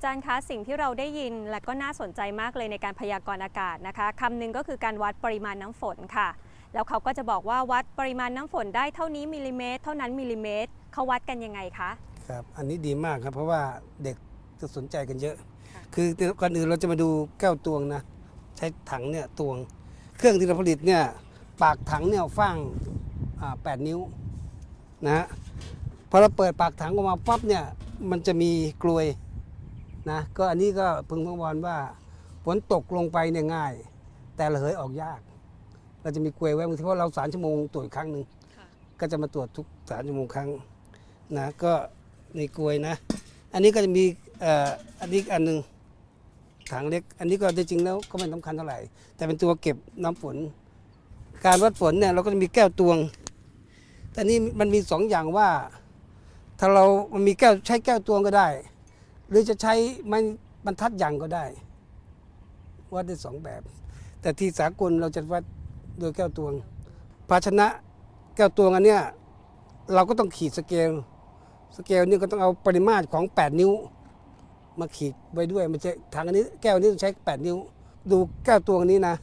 อาจารย์คะสิ่งที่เราได้ยินและก็น่าสนใจมากเลยในการพยากรณ์อากาศนะคะคำหนึ่งก็คือการวัดปริมาณน้ำฝนค่ะ แล้วเขาก็จะบอกว่าวัดปริมาณน้ำฝนได้เท่านี้มิลลิเมตร เท่านั้นมิลลิเมตรเขาวัดกันยังไงคะครับอันนี้ดีมากครับเพราะว่าเด็กจะสนใจกันเยอะค่ะคือก่อนอื่นเราจะมาดูแก้วตวงนะ ใช้ถังเนี่ยตวง เครื่องที่เราผลิตเนี่ยปากถังเนี่ยฟ้างอ่า8นิ้วนะฮะพอเราเปิดปากถังออกมาปั๊บเนี่ยมันจะมีกลวย นะก็อันนี้ก็พึงพังวอนว่าฝนตกลงไปเนี่ยง่าย แต่ระเหยออกยาก เราจะมีกลวยไว้บางทีเพราะเราสามชั่วโมงตรวจอีกครั้งหนึ่งก็จะมาตรวจทุกสามชั่วโมงครั้งนะก็ในกลวยนะ อันนี้ก็จะมีเอ่ออันนี้อีกอันหนึ่งถังเล็ก อันนี้ก็จริงๆแล้วก็ไม่สำคัญเท่าไหร่ แต่เป็นตัวเก็บน้ำฝน การวัดฝนเนี่ยเราก็จะมีแก้วตวง แต่นี่มันมีสองอย่างว่า ถ้าเรามันมีแก้วใช้แก้วตวงก็ได้ หรือจะใช้ไม้บรรทัดอย่างก็ได้ วัดได้สองแบบ แต่ที่สากลเราจะวัดโดยแก้วตวง ภาชนะแก้วตวงอันเนี้ยเราก็ต้องขีดสเกล สเกลนี่ก็ต้องเอาปริมาตรของ 8 นิ้ว มาขีดไว้ด้วยมันจะถังอันนี้แก้วนี้ต้องใช้ 8 นิ้ว ดูแก้วตวงนี้นะ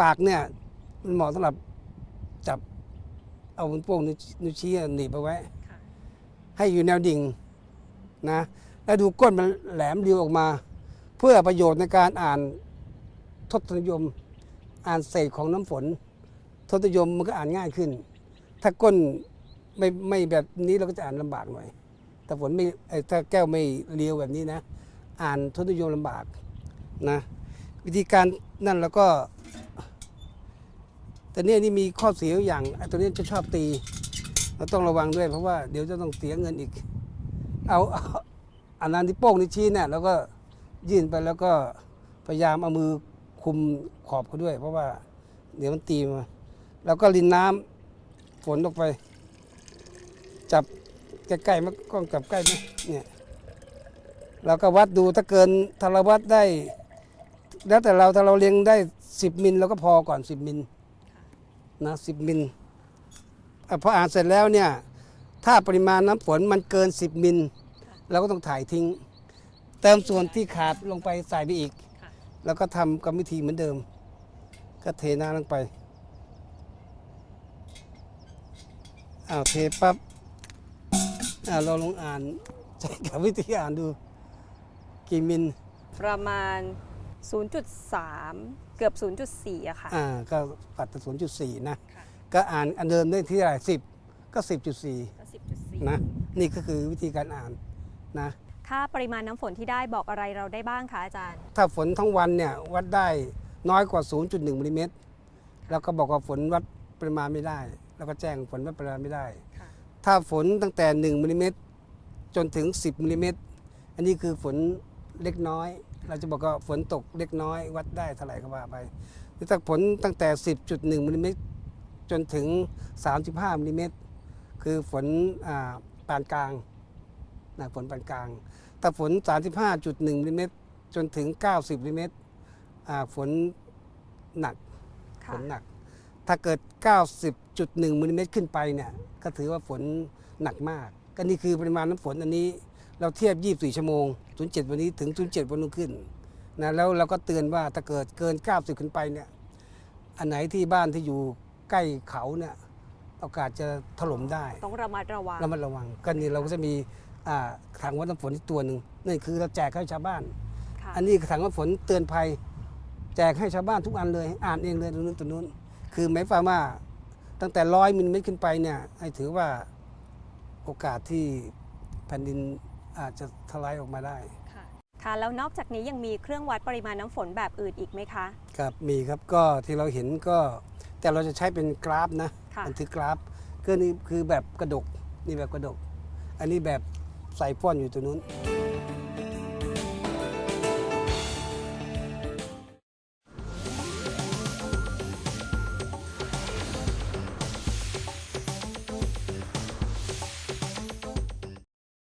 ปากเนี่ยมันเหมาะสำหรับจับเอาบนโป้งนิ้วนิ้วชี้หนีบเอาไว้ ให้อยู่แนวดิ่งนะ แล้วดูก้นมันแหลมเรียวออกมา เพื่อประโยชน์ในการอ่านทศนิยม อ่านเศษของน้ำฝน ทศนิยมมันก็อ่านง่ายขึ้น ถ้าก้นไม่ไม่แบบนี้เราก็จะอ่านลำบากหน่อยแต่ฝนไม่ถ้าแก้วไม่เรียวแบบนี้นะ อ่านทศนิยมลำบากนะวิธีการนั่นแล้วก็ แต่เนี่ยนี่มีข้อเสียอย่างไอ้ตัวนี้จะชอบตีเราต้องระวังด้วยเพราะว่าเดี๋ยวจะต้องเสียเงินอีก เอา อันนั้นที่โป้งนิ้วชี้เนี่ยแล้วก็ยื่นไปแล้วก็พยายามเอามือคุมขอบเขาด้วย เพราะว่าเดี๋ยวมันตีมา แล้วก็รินน้ำฝนออกไป จับใกล้ๆมันกล้องจับใกล้ไหมเนี่ยเราก็วัดดูถ้าเกินถ้าเราวัดได้ แล้วแต่เราถ้าเราเลี้ยงได้ 10 มิลเราก็พอก่อน 10 มิลนะ10มิลพออ่านเสร็จแล้วเนี่ยถ้าปริมาณน้ำฝนมันเกิน 10 มิล เราก็ต้องถ่ายทิ้ง เติมส่วนที่ขาดลงไปใส่ไปอีกค่ะแล้วก็ทำกรรมวิธีเหมือนเดิม ก็เทน้ำลงไปอ้าวเทปั๊บอ้าวเราลองอ่านใช้กับวิธีอ่านดูกี่มิลประมาณ 0.3 เกือบ 0.4อะค่ะ อ่าก็ปัดแต่ศูนย์จุดสี่นะ ค่ะ ก็อ่านอันเดิมได้ที่เท่าไหร่สิบก็สิบจุดสี่ก็10.4นะนี่ก็คือวิธีการอ่าน นะค่าปริมาณน้ำฝนที่ได้บอกอะไรเราได้บ้างคะอาจารย์ ถ้าฝนทั้งวันเนี่ยวัดได้น้อยกว่า 0.1มิลลิเมตรแล้วก็บอกว่าฝนวัดปริมาณไม่ได้ แล้วก็แจ้งฝนวัดปริมาณไม่ได้ค่ะถ้าฝนตั้งแต่ 1มิลลิเมตรจนถึง 10มิลลิเมตรอันนี้คือฝนเล็กน้อย เราจะบอกว่าฝนตกเล็กน้อย วัดได้เท่าไหร่ก็ว่าไปหรือถ้าฝนตั้งแต่ 10.1มิลลิเมตรจนถึง 35มิลลิเมตรคือฝนอ่าปานกลาง นะฝนปานกลาง ถ้าฝน 35.1มิลลิเมตรจนถึง 90มิลลิเมตรอ่าฝนหนักฝค่ะนหนัก ถ้าเกิด 90.1มิลลิเมตรขึ้นไปเนี่ยก็ถือว่าฝนหนักมาก ก็นี่คือปริมาณน้ำฝนอันนี้เราเทียบ 24 ชั่วโมง 07 วันนี้ถึง 07 วันรุ่งขึ้นนะแล้วเราก็เตือนว่าถ้าเกิดเกิน 90 ขึ้นไปเนี่ยอันไหนที่บ้านที่อยู่ใกล้เขาเนี่ยโอกาสจะถล่มได้ ต้องระมัดระวังระมัดระวังก็นี่เราก็จะมีอ่า ถังวัดน้ำฝนอีกตัวหนึ่งนั่นคือเราแจกให้ชาวบ้านค่ะอันนี้ถังน้ำฝนเตือนภัย แจกให้ชาวบ้านทุกอันเลย อ่านเองเลยตรงนู้นตรงนู้น คือหมายความว่าตั้งแต่ร้อยมิลลิเมตรขึ้นไปเนี่ยให้ถือว่าโอกาสที่แผ่นดินอาจจะทลายออกมาได้ค่ะค่ะแล้วนอกจากนี้ยังมีเครื่องวัดปริมาณน้ำฝนแบบอื่นอีกไหมคะครับมีครับก็ที่เราเห็นก็แต่เราจะใช้เป็นกราฟนะค่ะบันทึกกราฟก็นี่คือแบบกระดกนี่แบบกระดก อันนี้แบบ ใส่ป้อนอยู่ตรงนู้น